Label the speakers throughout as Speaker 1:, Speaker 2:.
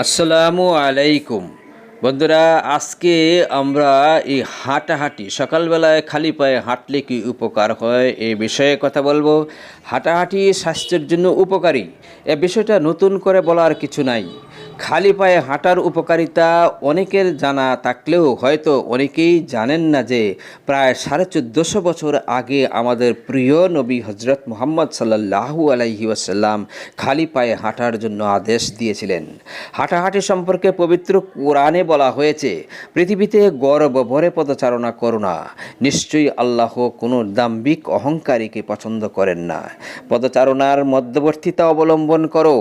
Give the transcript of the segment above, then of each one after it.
Speaker 1: আসসালামু আলাইকুম। বন্ধুরা, আজকে আমরা এই হাঁটাহাঁটি, সকালবেলায় খালি পায়ে হাঁটলে কি উপকার হয় এ বিষয়ে কথা বলব। হাঁটাহাঁটি স্বাস্থ্যের জন্য উপকারী, এ বিষয়টা নতুন করে বলার কিছু নাই। খালি পায়ে হাঁটার উপকারিতা অনেকের জানা থাকলেও হয়তো অনেকেই জানেন না যে প্রায় সাড়ে চোদ্দোশো বছর আগে আমাদের প্রিয় নবী হজরত মোহাম্মদ সাল্লাহু আলাইহি ওয়াসাল্লাম খালি পায়ে হাঁটার জন্য আদেশ দিয়েছিলেন। হাঁটাহাঁটি সম্পর্কে পবিত্র কোরআনে বলা হয়েছে, পৃথিবীতে গর্ব ভরে পদচারণা করো না, নিশ্চয়ই আল্লাহ কোনো দাম্ভিক অহংকারীকে পছন্দ করেন না। পদচারণার মধ্যবর্তীতা অবলম্বন করো।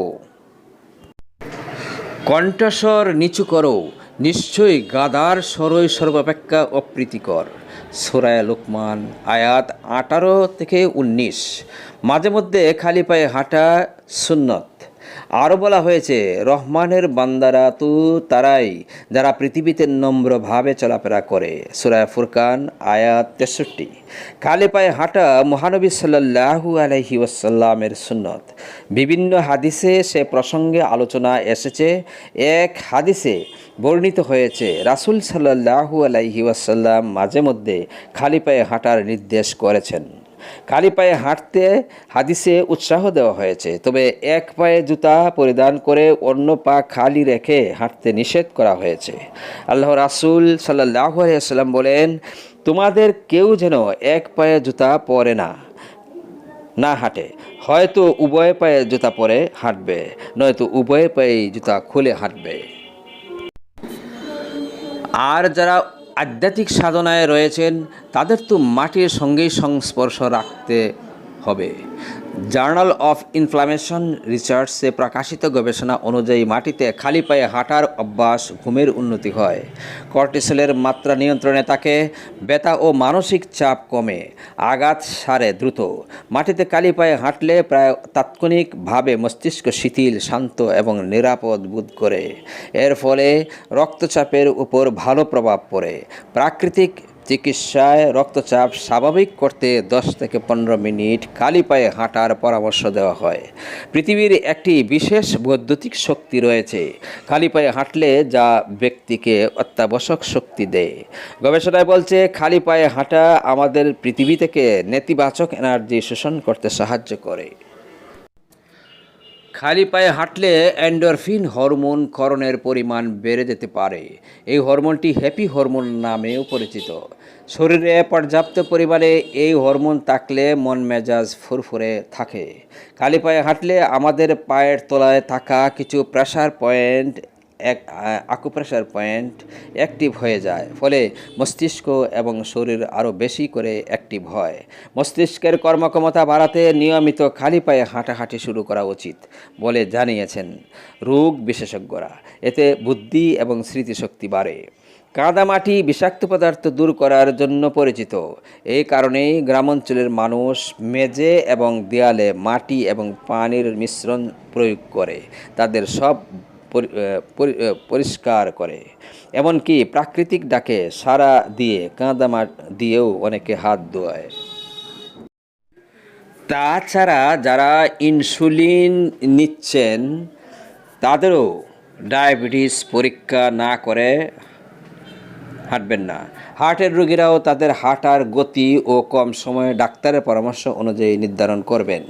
Speaker 1: কণ্ঠস্বর নিচু করো। নিশ্চয়ই গাদার স্বরই সর্বাপেক্ষা অপ্রীতিকর। সোরায় লোকমান, আয়াত আঠারো থেকে উনিশ। মাঝে মধ্যে খালি পায়ে হাঁটা সুন্নত। আরও বলা হয়েছে, রহমানের বান্দারা তো তারাই, যারা পৃথিবীতে নম্রভাবে চলাফেরা করে। সুরায় ফুরকান, আয়াত তেষট্টি। কালে পায়ে হাঁটা মহানবী সাল্লাহু আলহি ওয়াসাল্লামের সুন্নত। বিভিন্ন হাদিসে সে প্রসঙ্গে আলোচনা এসেছে। এক হাদিসে বর্ণিত হয়েছে, রাসুল সাল্লাহু আলাইহি ওয়াসাল্লাম মাঝে মধ্যে খালি পায়ে হাঁটার নির্দেশ করেছেন। খালি পায়ে হাঁটতে হাদিসে উৎসাহ দেওয়া হয়েছে। তবে এক পায়ে জুতা পরিধান করে অন্য পা খালি রেখে হাঁটতে নিষেধ করা হয়েছে। আল্লাহ রাসুল সাল্লাহ আলিয়াল্লাম বলেন, তোমাদের কেউ যেন এক পায়ে জুতা পরে না না হাঁটে। হয়তো উভয় পায়ে জুতা পরে হাঁটবে, নয়তো উভয় পায়ে জুতা খুলে হাঁটবে। আর যারা আধ্যাত্মিক সাধনায় রয়েছেন তাদের তো মাটির সঙ্গেই সংস্পর্শ রাখতে হবে। জার্নাল অফ ইনফ্লামেশন রিসার্চে প্রকাশিত গবেষণা অনুযায়ী মাটিতে খালি পায়ে হাঁটার অভ্যাস ঘুমের উন্নতি হয়। কর্টিসলের মাত্রা নিয়ন্ত্রণে তাকে ব্যথা ও মানসিক চাপ কমে, আঘাত সারে দ্রুত। মাটিতে খালি পায়ে হাঁটলে প্রায় তাৎক্ষণিকভাবে মস্তিষ্ক শিথিল, শান্ত এবং নিরাপদ বোধ করে। এর ফলে রক্তচাপের উপর ভালো প্রভাব পড়ে। প্রাকৃতিক চিকিৎসায় রক্তচাপ স্বাভাবিক করতে দশ থেকে পনেরো মিনিট খালি পায়ে হাঁটার পরামর্শ দেওয়া হয়। পৃথিবীর একটি বিশেষ বৈদ্যুতিক শক্তি রয়েছে। খালি পায়ে হাঁটলে যা ব্যক্তিকে অত্যাবশ্যক শক্তি দেয়। গবেষণায় বলছে, খালি পায়ে হাঁটা আমাদের পৃথিবী থেকে নেতিবাচক এনার্জি শোষণ করতে সাহায্য করে। খালি পায়ে হাঁটলে অ্যান্ডরফিন হরমোন করণের পরিমাণ বেড়ে যেতে পারে। এই হরমোনটি হ্যাপি হরমোন নামেও পরিচিত। শরীরে পর্যাপ্ত পরিমাণে এই হরমোন থাকলে মন মেজাজ ফুরফুরে থাকে। খালি পায়ে হাঁটলে আমাদের পায়ের তলায় থাকা কিছু প্রেশার পয়েন্ট এক আকুপ্রেশার পয়েন্ট অ্যাক্টিভ হয়ে যায়। ফলে মস্তিষ্ক এবং শরীর আরও বেশি করে অ্যাক্টিভ হয়। মস্তিষ্কের কর্মক্ষমতা বাড়াতে নিয়মিত খালি পায়ে হাঁটাহাঁটি শুরু করা উচিত বলে জানিয়েছেন রোগ বিশেষজ্ঞরা। এতে বুদ্ধি এবং স্মৃতিশক্তি বাড়ে। কাদামাটি বিষাক্ত পদার্থ দূর করার জন্য পরিচিত। এই কারণেই গ্রামাঞ্চলের মানুষ মেঝে এবং দেয়ালে মাটি এবং পানির মিশ্রণ প্রয়োগ করে। তাদের সব পরিষ্কার করে। এমনকি প্রাকৃতিক ডাকে সারা দিয়ে কাঁদামাট দিয়েও অনেকে হাত ধোয়। তাছাড়া যারা ইনসুলিন নিচ্ছেন, তাদেরও ডায়াবেটিস পরীক্ষা না করে হাঁটবেন না। হার্টের রোগীরাও তাদের হাঁটার গতি ও কম সময়ে ডাক্তারের পরামর্শ অনুযায়ী নির্ধারণ করবেন।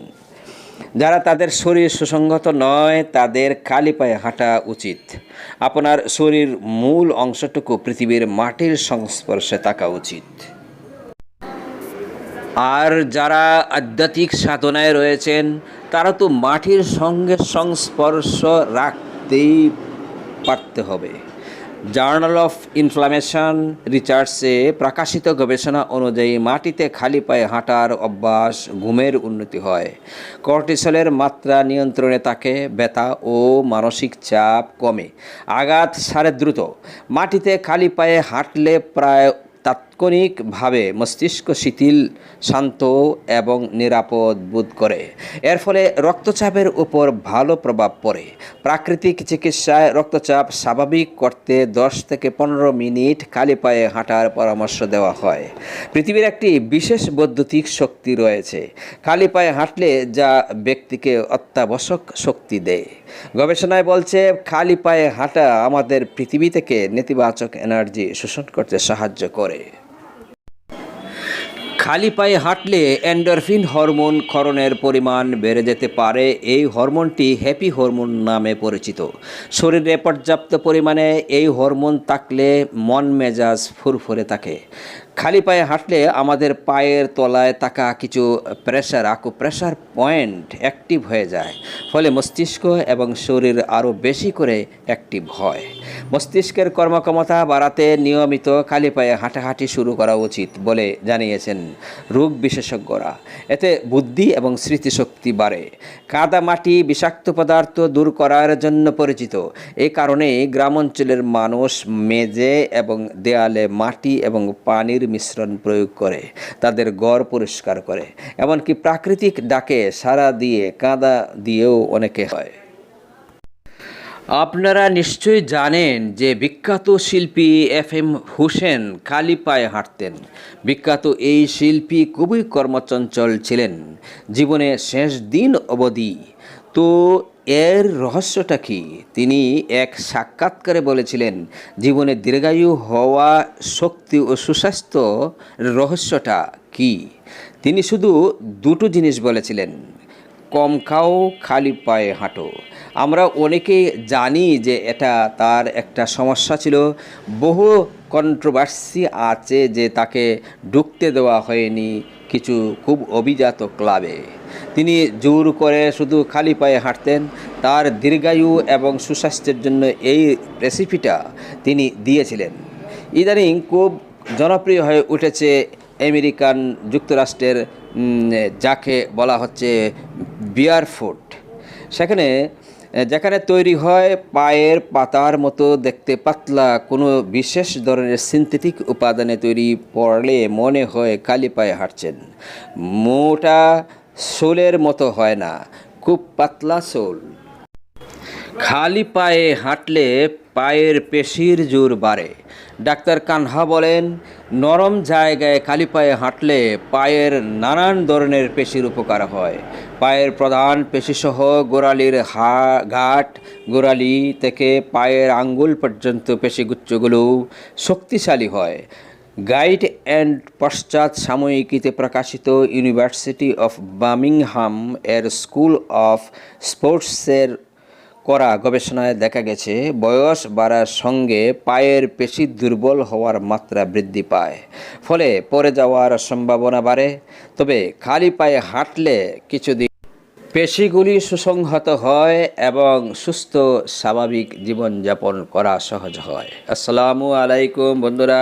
Speaker 1: যারা তাদের শরীর সুসংগত নয়, তাদের খালি পায়ে হাঁটা উচিত। আপনার শরীর মূল অংশটুকু পৃথিবীর মাটির সংস্পর্শে থাকা উচিত। আর যারা আধ্যাত্মিক সাধনায় রয়েছেন, তারা তো মাটির সঙ্গে সংস্পর্শ রাখতেই পারতে হবে। জার্নাল অফ ইনফ্লামেশন রিচার্চে প্রকাশিত গবেষণা অনুযায়ী মাটিতে খালি পায়ে হাঁটার অভ্যাস ঘুমের উন্নতি হয়। কর্টিসলের মাত্রা নিয়ন্ত্রণে তাকে ব্যথা ও মানসিক চাপ কমে। আঘাত সারে দ্রুত। মাটিতে খালি পায়ে হাঁটলে প্রায় তাৎক্ষণিকভাবে মস্তিষ্ক শিথিল, শান্ত এবং নিরাপদ বোধ করে। এর ফলে রক্তচাপের উপর ভালো প্রভাব পড়ে। প্রাকৃতিক চিকিৎসায় রক্তচাপ স্বাভাবিক করতে দশ থেকে পনেরো মিনিট খালি পায়ে হাঁটার পরামর্শ দেওয়া হয়। পৃথিবীর একটি বিশেষ বৈদ্যুতিক শক্তি রয়েছে। খালি পায়ে হাঁটলে যা ব্যক্তিকে অত্যাবশ্যক শক্তি দেয়। গবেষণায় বলছে, খালি পায়ে হাঁটা আমাদের পৃথিবী থেকে নেতিবাচক এনার্জি শোষণ করতে সাহায্য করে। Signore. খালি পায়ে হাঁটলে এন্ডরফিন হরমোন ক্ষরণের পরিমাণ বেড়ে যেতে পারে। এই হরমোনটি হ্যাপি হরমোন নামে পরিচিত। শরীরে পর্যাপ্ত পরিমাণে এই হরমোন থাকলে মন মেজাজ ফুরফুরে থাকে। খালি পায়ে হাঁটলে আমাদের পায়ের তলায় থাকা কিছু pressure acupressure point active হয়ে যায়। ফলে মস্তিষ্ক এবং শরীর আরও বেশি করে অ্যাক্টিভ হয়। মস্তিষ্কের কর্মক্ষমতা বাড়াতে নিয়মিত খালি পায়ে হাঁটাহাঁটি শুরু করা উচিত বলে জানিয়েছেন রোগ বিশেষজ্ঞরা। এতে বুদ্ধি এবং স্মৃতিশক্তি বাড়ে। কাদা মাটি বিষাক্ত পদার্থ দূর করার জন্য পরিচিত। এই কারণেই গ্রাম অঞ্চলের মানুষ মেজে এবং দেয়ালে মাটি এবং পানির মিশ্রণ প্রয়োগ করে, তাদের গড় পরিষ্কার করে। এমনকি প্রাকৃতিক ডাকে সারা দিয়ে কাদা দিয়েও অনেকে হয়। আপনারা নিশ্চয়ই জানেন যে বিখ্যাত শিল্পী এফ এম হুসেন খালি পায়ে হাঁটতেন। বিখ্যাত এই শিল্পী খুবই কর্মচঞ্চল ছিলেন। জীবনে শেষ দিন অবধি। তো এর রহস্যটা কি? তিনি এক সাক্ষাৎকারে বলেছিলেন, জীবনে দীর্ঘায়ু হওয়া শক্তি ও সুস্বাস্থ্য রহস্যটা কি? তিনি শুধু দুটো জিনিস বলেছিলেন, কম খাও, খালি পায়ে হাঁটো। আমরা অনেকেই জানি যে এটা তার একটা সমস্যা ছিল। বহু কন্ট্রোভার্সি আছে যে তাকে ঢুকতে দেওয়া হয়নি কিছু খুব অভিজাত ক্লাবে। তিনি জোর করে শুধু খালি পায়ে হাঁটতেন। তার দীর্ঘায়ু এবং সুস্বাস্থ্যের জন্য এই রেসিপিটা তিনি দিয়েছিলেন। ইদানিং খুব জনপ্রিয় হয়ে উঠেছে আমেরিকান যুক্তরাষ্ট্রের যাকে বলা হচ্ছে বিয়ার ফুড সেখানে যেখানে তৈরি হয় পায়ের পাতার মতো দেখতে পাতলা, কোনো বিশেষ ধরনের সিনথেটিক উপাদানে তৈরি পড়লে মনে হয় কালি পায়ে হাঁটছেন। মোটা সোলের মতো হয় না, খুব পাতলা সোল খালি পায়ে হাঁটলে পায়ের পেশির জোর বাড়ে। ডাক্তার কানহা বলেন, নরম জায়গায় খালি পায়ে হাঁটলে পায়ের নানান ধরনের পেশির উপকার হয়। পায়ের প্রধান পেশিসহ গোড়ালির হা, ঘাট, গোড়ালি থেকে পায়ের আঙ্গুল পর্যন্ত পেশিগুচ্ছগুলো শক্তিশালী হয়। গাইড অ্যান্ড পশ্চাৎ সাময়িকীতে প্রকাশিত ইউনিভার্সিটি অফ বার্মিংহাম এর স্কুল অফ স্পোর্টসের করা গবেষণায় দেখা গেছে, বয়স বাড়ার সঙ্গে পায়ের পেশি দুর্বল হওয়ার মাত্রা বৃদ্ধি পায়। ফলে পড়ে যাওয়ার সম্ভাবনা বাড়ে। তবে খালি পায়ে হাঁটলে কিছুদিন পেশিগুলি সুসংহত হয় এবং সুস্থ, স্বাভাবিক জীবনযাপন করা সহজ হয়। আসসালামু আলাইকুম বন্ধুরা।